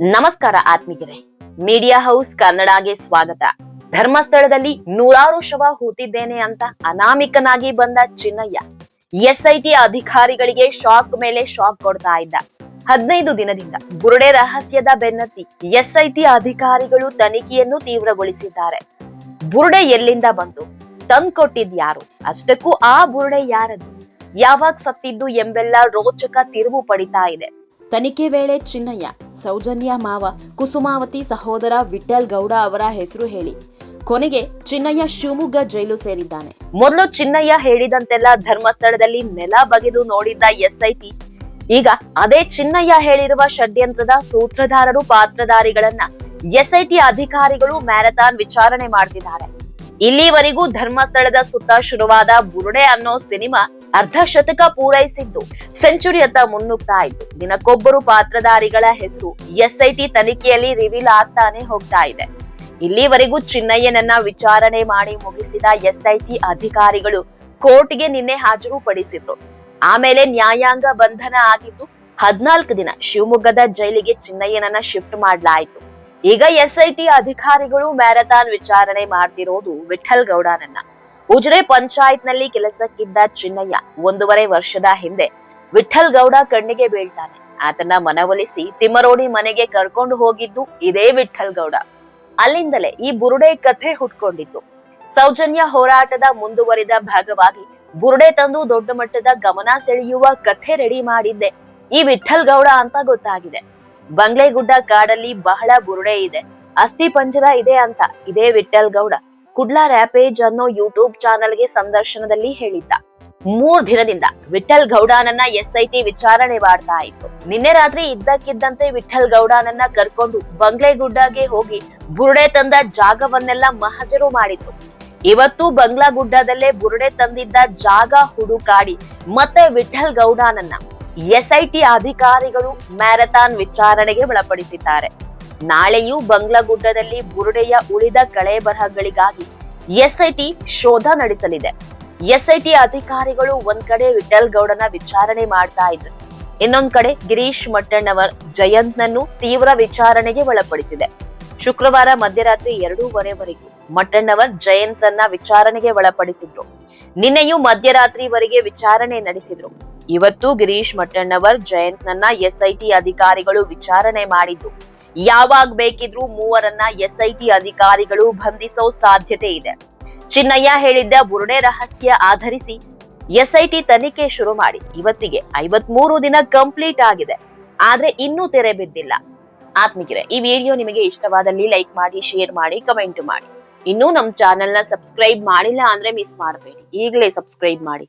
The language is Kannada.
ನಮಸ್ಕಾರ ಆತ್ಮೀಯರೇ. ಮೀಡಿಯಾ ಹೌಸ್ ಕನ್ನಡಗೆ ಸ್ವಾಗತ. ಧರ್ಮಸ್ಥಳದಲ್ಲಿ ನೂರಾರು ಶವ ಹೂತಿದ್ದೇನೆ ಅಂತ ಅನಾಮಿಕನಾಗಿ ಬಂದ ಚಿನ್ನಯ್ಯ. ಎಸ್ಐಟಿ ಅಧಿಕಾರಿಗಳಿಗೆ ಶಾಕ್ ಮೇಲೆ ಶಾಕ್ ಕೊಡ್ತಾ ಇದ್ದ. ಹದಿನೈದು ದಿನದಿಂದ ಬುರುಡೆ ರಹಸ್ಯದ ಬೆನ್ನತ್ತಿ ಎಸ್ಐಟಿ ಅಧಿಕಾರಿಗಳು ತನಿಖೆಯನ್ನು ತೀವ್ರಗೊಳಿಸಿದ್ದಾರೆ. ಬುರುಡೆ ಎಲ್ಲಿಂದ ಬಂತು ತಂದ್ಕೊಟ್ಟಿದ್ ಯಾರು? ಅಷ್ಟಕ್ಕೂ ಆ ಬುರುಡೆ ಯಾರದು? ಯಾವಾಗ ಸತ್ತಿದ್ದು ಎಂಬೆಲ್ಲ ರೋಚಕ ತಿರುವು ಪಡಿತಾ ಇದೆ. ತನಿಖೆ ವೇಳೆ ಚಿನ್ನಯ್ಯ ಸೌಜನ್ಯ ಮಾವ ಕುಸುಮಾವತಿ ಸಹೋದರ ವಿಠಲ್ ಗೌಡ ಅವರ ಹೆಸರು ಹೇಳಿ. ಕೊನೆಗೆ ಚಿನ್ನಯ್ಯ ಶಿವಮೊಗ್ಗ ಜೈಲು ಸೇರಿದ್ದಾನೆ. ಮೊದಲು ಚಿನ್ನಯ್ಯ ಹೇಳಿದಂತೆಲ್ಲ ಧರ್ಮಸ್ಥಳದಲ್ಲಿ ನೆಲ ಬಗೆದು ನೋಡಿದ್ದ ಎಸ್ಐಟಿ. ಈಗ ಅದೇ ಚಿನ್ನಯ್ಯ ಹೇಳಿರುವ ಷಡ್ಯಂತ್ರದ ಸೂತ್ರಧಾರರು ಪಾತ್ರಧಾರಿಗಳನ್ನ ಎಸ್ಐಟಿ ಅಧಿಕಾರಿಗಳು ಮ್ಯಾರಥಾನ್ ವಿಚಾರಣೆ ಮಾಡ್ತಿದ್ದಾರೆ. ಇಲ್ಲಿವರೆಗೂ ಧರ್ಮಸ್ಥಳದ ಸುತ್ತ ಶುರುವಾದ ಬುರುಡೆ ಅನ್ನೋ ಸಿನಿಮಾ ಅರ್ಧ ಶತಕ ಪೂರೈಸಿದ್ದು. ಸೆಂಚುರಿಯತ್ತ ಮುನ್ನುಗ್ತಾ ಇತ್ತು. ದಿನಕ್ಕೊಬ್ಬರು ಪಾತ್ರಧಾರಿಗಳ ಹೆಸರು ಎಸ್ಐಟಿ ತನಿಖೆಯಲ್ಲಿ ರಿವೀಲ್ ಆಗ್ತಾನೆ ಹೋಗ್ತಾ ಇದೆ. ಇಲ್ಲಿವರೆಗೂ ಚಿನ್ನಯ್ಯನನ್ನ ವಿಚಾರಣೆ ಮಾಡಿ ಮುಗಿಸಿದ ಎಸ್ಐಟಿ ಅಧಿಕಾರಿಗಳು ಕೋರ್ಟ್ಗೆ ನಿನ್ನೆ ಹಾಜರು ಪಡಿಸಿದ್ರು ಆಮೇಲೆ ನ್ಯಾಯಾಂಗ ಬಂಧನ ಆಗಿದ್ದು ಹದ್ನಾಲ್ಕು ದಿನ ಶಿವಮೊಗ್ಗದ ಜೈಲಿಗೆ ಚಿನ್ನಯ್ಯನನ್ನ ಶಿಫ್ಟ್ ಮಾಡಲಾಯಿತು. ಈಗ ಎಸ್ಐಟಿ ಅಧಿಕಾರಿಗಳು ಮ್ಯಾರಥಾನ್ ವಿಚಾರಣೆ ಮಾಡ್ತಿರೋದು ವಿಠಲ್ ಗೌಡನನ್ನ ಉಜಿರೆ ಪಂಚಾಯತ್ನಲ್ಲಿ ಕೆಲಸಕ್ಕಿದ್ದ ಚಿನ್ನಯ್ಯ ಒಂದೂವರೆ ವರ್ಷದ ಹಿಂದೆ ವಿಠಲ್ ಗೌಡ ಕಣ್ಣಿಗೆ ಬೀಳ್ತಾನೆ. ಆತನ ಮನವೊಲಿಸಿ ತಿಮ್ಮರೋಡಿ ಮನೆಗೆ ಕರ್ಕೊಂಡು ಹೋಗಿದ್ದು ಇದೇ ವಿಠಲ್ ಗೌಡ. ಅಲ್ಲಿಂದಲೇ ಈ ಬುರುಡೆ ಕಥೆ ಹುಟ್ಕೊಂಡಿತ್ತು ಸೌಜನ್ಯ ಹೋರಾಟದ ಮುಂದುವರಿದ ಭಾಗವಾಗಿ ಬುರುಡೆ ತಂದು ದೊಡ್ಡ ಮಟ್ಟದ ಗಮನ ಸೆಳೆಯುವ ಕಥೆ ರೆಡಿ ಮಾಡಿದ್ದೆ. ಈ ವಿಠಲ್ ಗೌಡ ಅಂತ ಗೊತ್ತಾಗಿದೆ. ಬಂಗ್ಲೆಗುಡ್ಡ ಕಾಡಲ್ಲಿ ಬಹಳ ಬುರುಡೆ ಇದೆ. ಅಸ್ಥಿ ಪಂಜರ ಇದೆ ಅಂತ ಇದೇ ವಿಠಲ್ ಗೌಡ. ಕುಡ್ಲಾ ರ್ಯಾಪೇಜ್ ಅನ್ನೋ ಯೂಟ್ಯೂಬ್ ಚಾನೆಲ್ಗೆ ಸಂದರ್ಶನದಲ್ಲಿ ಹೇಳಿದ್ದ. ಮೂರ್ ದಿನದಿಂದ ವಿಠಲ್ ಗೌಡನನ್ನ ಎಸ್ಐಟಿ ವಿಚಾರಣೆ ಮಾಡ್ತಾ ಇತ್ತು. ನಿನ್ನೆ ರಾತ್ರಿ ಇದ್ದಕ್ಕಿದ್ದಂತೆ ವಿಠಲ್ ಗೌಡಾನನ್ನ ಕರ್ಕೊಂಡು ಬಂಗ್ಲೆಗುಡ್ಡಗೆ ಹೋಗಿ ಬುರುಡೆ ತಂದ ಜಾಗವನ್ನೆಲ್ಲ ಮಹಜರು ಮಾಡಿತ್ತು ಇವತ್ತು ಬಂಗ್ಲಾಗುಡ್ಡದಲ್ಲೇ ಬುರುಡೆ ತಂದಿದ್ದ ಜಾಗ ಹುಡುಕಾಡಿ ಮತ್ತೆ ವಿಠಲ್ ಗೌಡನನ್ನ ಎಸ್ಐಟಿ ಅಧಿಕಾರಿಗಳು ಮ್ಯಾರಥಾನ್ ವಿಚಾರಣೆಗೆ ಒಳಪಡಿಸಿದ್ದಾರೆ. ನಾಳೆಯೂ ಬಂಗ್ಲಾಗುಡ್ಡದಲ್ಲಿ ಬುರುಡೆಯ ಉಳಿದ ಕಳೆ ಬರಹಗಳಿಗಾಗಿ ಎಸ್ಐಟಿ ಶೋಧ ನಡೆಸಲಿದೆ. ಎಸ್ಐಟಿ ಅಧಿಕಾರಿಗಳು ಒಂದ್ ಕಡೆ ವಿಠಲ್ ಗೌಡನ ವಿಚಾರಣೆ ಮಾಡ್ತಾ ಇದ್ರು. ಇನ್ನೊಂದ್ ಕಡೆ ಗಿರೀಶ್ ಮಟ್ಟಣ್ಣವರ್ ಜಯಂತ್ನನ್ನು ತೀವ್ರ ವಿಚಾರಣೆಗೆ ಒಳಪಡಿಸಿದೆ. ಶುಕ್ರವಾರ ಮಧ್ಯರಾತ್ರಿ ಎರಡೂವರೆವರೆಗೂ ಮಟ್ಟಣ್ಣವರ್ ಜಯಂತನ್ನ ವಿಚಾರಣೆಗೆ ಒಳಪಡಿಸಿದ್ರು. ನಿನ್ನೆಯೂ ಮಧ್ಯರಾತ್ರಿವರೆಗೆ ವಿಚಾರಣೆ ನಡೆಸಿದ್ರು. ಇವತ್ತು ಗಿರೀಶ್ ಮಟ್ಟಣ್ಣವರ್ ಜಯಂತ್ನನ್ನ ಎಸ್ಐಟಿ ಅಧಿಕಾರಿಗಳು ವಿಚಾರಣೆ ಮಾಡಿದ್ದು ಯಾವಾಗ ಬೇಕಿದ್ರೂ ಮೂವರನ್ನ ಎಸ್ಐಟಿ ಅಧಿಕಾರಿಗಳು ಬಂಧಿಸೋ ಸಾಧ್ಯತೆ ಇದೆ. ಚಿನ್ನಯ್ಯ ಹೇಳಿದ್ದ ಬುರುಡೆ ರಹಸ್ಯ ಆಧರಿಸಿ ಎಸ್ಐಟಿ ತನಿಖೆ ಶುರು ಮಾಡಿ. ಇವತ್ತಿಗೆ ಐವತ್ಮೂರು ದಿನ ಕಂಪ್ಲೀಟ್ ಆಗಿದೆ. ಆದ್ರೆ ಇನ್ನೂ ತೆರೆ ಬಿದ್ದಿಲ್ಲ. ಆತ್ಮಿಕರೆ, ಈ ವಿಡಿಯೋ ನಿಮಗೆ ಇಷ್ಟವಾದಲ್ಲಿ ಲೈಕ್ ಮಾಡಿ, ಶೇರ್ ಮಾಡಿ, ಕಮೆಂಟ್ ಮಾಡಿ. ಇನ್ನೂ ನಮ್ ಚಾನೆಲ್ನ ಸಬ್ಸ್ಕ್ರೈಬ್ ಮಾಡಿಲ್ಲ ಅಂದ್ರೆ ಮಿಸ್ ಮಾಡಬೇಡಿ. ಈಗಲೇ ಸಬ್ಸ್ಕ್ರೈಬ್ ಮಾಡಿ.